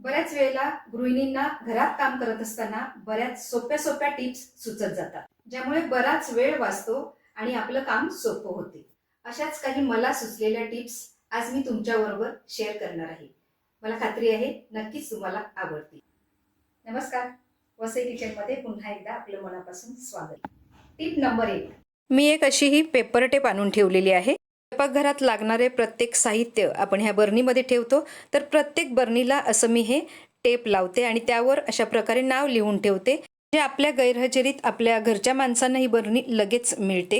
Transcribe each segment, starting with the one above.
बऱ्याच वेळेला गृहिणींना घरात काम करत असताना बऱ्याच सोप्या सोप्या टिप्स सुचत जातात ज्यामुळे बराच वेळ वाचतो आणि आपलं काम सोपं होते. अशाच काही मला सुचलेल्या टिप्स आज मी तुमच्याबरोबर शेअर करणार आहे. मला खात्री आहे नक्कीच तुम्हाला आवडतील. नमस्कार. वसई किचनमध्ये पुन्हा एकदा आपलं मनापासून स्वागत. टिप नंबर एक. मी एक अशी ही पेपर टेप आणून ठेवलेली आहे. स्वयंपाकघरात लागणारे प्रत्येक साहित्य आपण ह्या बर्नीमध्ये ठेवतो. तर प्रत्येक बर्नीला असं मी हे टेप लावते आणि त्यावर अशा प्रकारे नाव लिहून ठेवते. जे आपल्या गैरहजेरीत आपल्या घरच्या माणसांना ही बर्नी लगेच मिळते.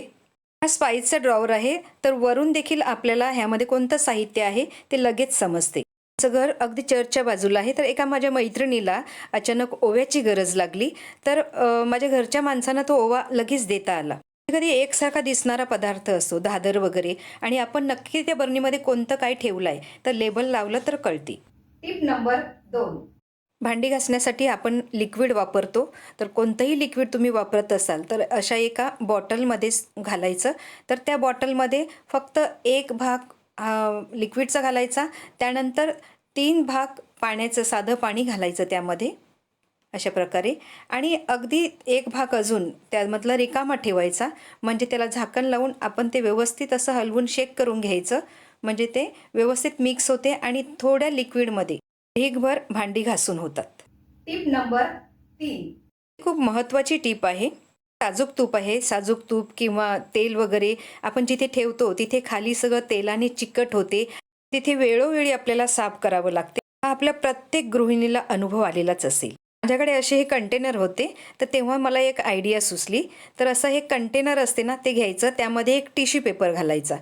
हा स्पाईसचा ड्रॉवर आहे. तर वरून देखील आपल्याला ह्यामध्ये कोणतं साहित्य आहे ते लगेच समजते. आमचं घर अगदी चर्चच्या बाजूला आहे. तर एका माझ्या मैत्रिणीला अचानक ओव्याची गरज लागली. तर माझ्या घरच्या माणसांना तो ओवा लगेच देता आला. कधी एकसारखा दिसणारा पदार्थ असतो दादर वगैरे. आणि आपण नक्की त्या बर्नीमध्ये कोणतं काय ठेवलं आहे तर लेबल लावलं तर कळते. टिप नंबर दोन. भांडी घासण्यासाठी आपण लिक्विड वापरतो. तर कोणतंही लिक्विड तुम्ही वापरत असाल तर अशा एका बॉटलमध्ये घालायचं. तर त्या बॉटलमध्ये फक्त एक भाग लिक्विडचा घालायचा. त्यानंतर तीन भाग पाण्याचं साधं पाणी घालायचं त्यामध्ये. अशा प्रकारे. आणि अगदी एक भाग अजून त्यामधला रिकामा ठेवायचा. म्हणजे त्याला झाकण लावून आपण ते व्यवस्थित असं हलवून शेक करून घ्यायचं. म्हणजे ते व्यवस्थित मिक्स होते आणि थोड्या लिक्विडमध्ये ढीगभर भांडी घासून होतात. टिप नंबर तीन. खूप महत्त्वाची टीप आहे. साजूक तूप आहे. साजूक तूप किंवा तेल वगैरे आपण जिथे ठेवतो तिथे खाली सगळं तेलाने चिकट होते. तिथे वेळोवेळी आपल्याला साफ करावं लागते. हा आपल्या प्रत्येक गृहिणीला अनुभव आलेलाच असेल. माझ्याकडे असे हे कंटेनर होते तर तेव्हा मला एक आयडिया सुचली. तर असं हे कंटेनर असते ना ते घ्यायचं त्यामध्ये एक टिश्यू पेपर घालायचा.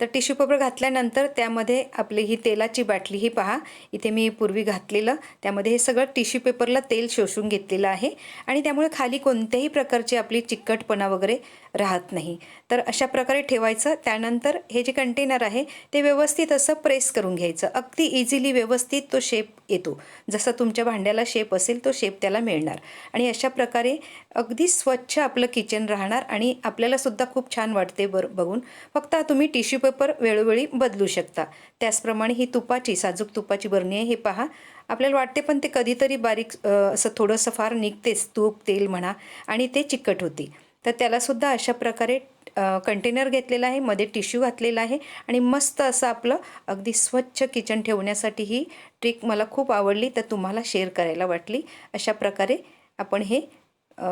तर टिश्यू पेपर घातल्यानंतर त्यामध्ये आपली ही तेलाची बाटली ही पहा इथे मी पूर्वी घातलेलं. त्यामध्ये हे सगळं टिश्यू पेपरला तेल शोषून घेतलेलं आहे. आणि त्यामुळे खाली कोणत्याही प्रकारची आपली चिकटपणा वगैरे राहत नाही. तर अशा प्रकारे ठेवायचं. त्यानंतर हे जे कंटेनर आहे ते व्यवस्थित असं प्रेस करून घ्यायचं. अगदी इझिली व्यवस्थित तो शेप येतो. जसा तुमच्या भांड्याला शेप असेल तो शेप त्याला मिळणार. आणि अशा प्रकारे अगदी स्वच्छ आपलं किचन राहणार आणि आपल्यालासुद्धा खूप छान वाटते बर बघून. फक्त तुम्ही टिश्यू पेपर वेळोवेळी बदलू शकता. त्याचप्रमाणे ही तुपाची साजूक तुपाची बरणी आहे हे पहा. आपल्याला वाटते पण ते कधीतरी बारीक असं थोडंसं फार निघतेच तूप तेल म्हणा आणि ते चिकट होती. तर त्यालासुद्धा अशा प्रकारे कंटेनर घेतलेला आहे मध्ये टिश्यू घातलेला आहे आणि मस्त असं आपलं अगदी स्वच्छ किचन ठेवण्यासाठी ही ट्रिक मला खूप आवडली तर तुम्हाला शेअर करायला वाटली. अशा प्रकारे आपण हे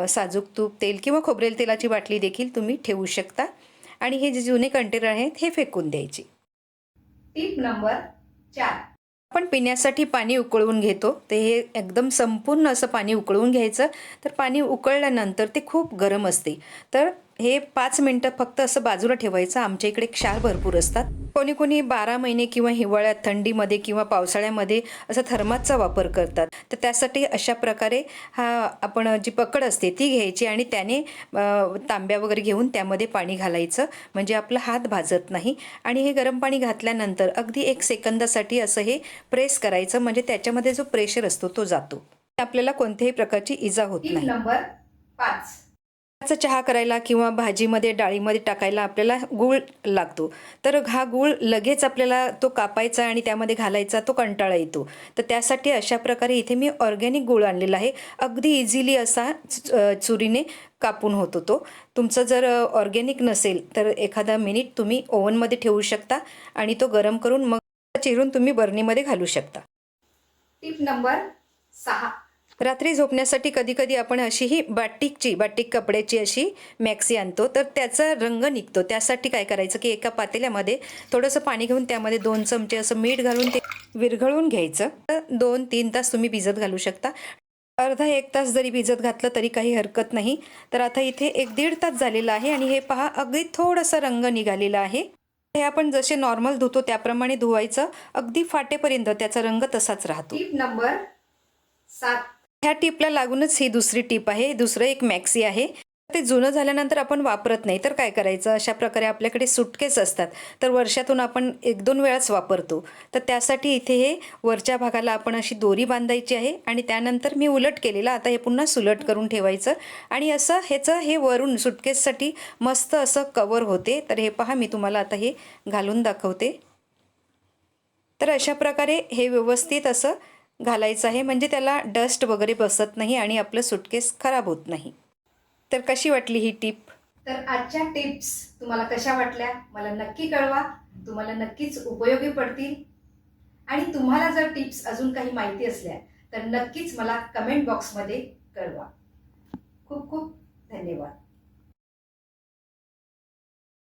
साजूक तूप तेल किंवा खोबरेल तेलाची बाटली देखील तुम्ही ठेवू शकता. आणि हे जे जुने कंटेनर आहेत हे फेकून द्यायचे. टिप नंबर चार. आपण पिण्यासाठी पाणी उकळवून घेतो. ते हे एकदम संपूर्ण असं पाणी उकळवून घ्यायचं. तर पाणी उकळल्यानंतर ते खूप गरम असते. तर हे पाच मिनटं फक्त असं बाजूला ठेवायचं. आमच्या इकडे क्षार भरपूर असतात. कोणी कोणी बारा महिने किंवा हिवाळ्यात थंडीमध्ये किंवा पावसाळ्यामध्ये असं थर्मासचा वापर करतात. तर त्यासाठी अशा प्रकारे हा आपण जी पकड असते ती घ्यायची आणि त्याने तांब्या वगैरे घेऊन त्यामध्ये पाणी घालायचं. म्हणजे आपला हात भाजत नाही. आणि हे गरम पाणी घातल्यानंतर अगदी एक सेकंदासाठी असं हे प्रेस करायचं. म्हणजे त्याच्यामध्ये जो प्रेशर असतो तो जातो. आपल्याला कोणत्याही प्रकारची इजा होत नाही. नंबर पाच. चहा करायला किंवा भाजीमध्ये डाळीमध्ये टाकायला आपल्याला गूळ लागतो. तर हा गूळ लगेच आपल्याला तो कापायचा आणि त्यामध्ये घालायचा तो कंटाळा येतो. तर त्यासाठी अशा प्रकारे इथे मी ऑर्गॅनिक गूळ आणलेला आहे. अगदी इझिली असा चुरीने कापून होतो तो. तुमचं जर ऑर्गॅनिक नसेल तर एखादा मिनिट तुम्ही ओव्हनमध्ये ठेवू शकता आणि तो गरम करून मग चिरून तुम्ही बर्नीमध्ये घालू शकता. टिप नंबर सहा. रात्री झोपण्यासाठी कधीकधी आपण अशी ही बाटिकची बाटिक कपड्याची अशी मॅक्सी आणतो. तर त्याचा रंग निघतो. त्यासाठी काय करायचं की एका पातेल्यामध्ये थोडंसं पाणी घेऊन त्यामध्ये दोन चमचे असं मीठ घालून ते विरघळून घ्यायचं. तर दोन तीन तास तुम्ही भिजत घालू शकता. अर्धा एक तास जरी भिजत घातलं तरी काही हरकत नाही. तर आता इथे एक दीड तास झालेला आहे आणि हे पहा अगदी थोडासा रंग निघालेला आहे. हे आपण जसे नॉर्मल धुतो त्याप्रमाणे धुवायचं. अगदी फाटेपर्यंत त्याचा रंग तसाच राहतो. नंबर सात. ह्या टिपला लागूनच ही दुसरी टीप आहे. दुसरं एक मॅक्सी आहे. ते जुनं झाल्यानंतर आपण वापरत नाही. तर काय करायचं? अशा प्रकारे आपल्याकडे सुटकेस असतात. तर वर्षातून आपण एक दोन वेळाच वापरतो. तर त्यासाठी इथे हे वरच्या भागाला आपण अशी दोरी बांधायची आहे आणि त्यानंतर मी उलट केलेलं आता हे पुन्हा सुलट करून ठेवायचं आणि असं ह्याचं हे वरून सुटकेससाठी मस्त असं कवर होते. तर हे पहा मी तुम्हाला आता हे घालून दाखवते. तर अशा प्रकारे हे व्यवस्थित असं घालायचं आहे. म्हणजे त्याला डस्ट वगैरे बसत नाही आणि आपलं सुटकेस खराब होत नाही. तर कशी वाटली ही टिप तर आजच्या टिप्स तुम्हाला कशा वाटल्या? मला नक्की कळवा. तुम्हाला नक्कीच उपयोगी पडतील. आणि तुम्हाला जर टिप्स अजून काही माहिती असल्या तर नक्कीच मला कमेंट बॉक्समध्ये कळवा. खूप खूप धन्यवाद.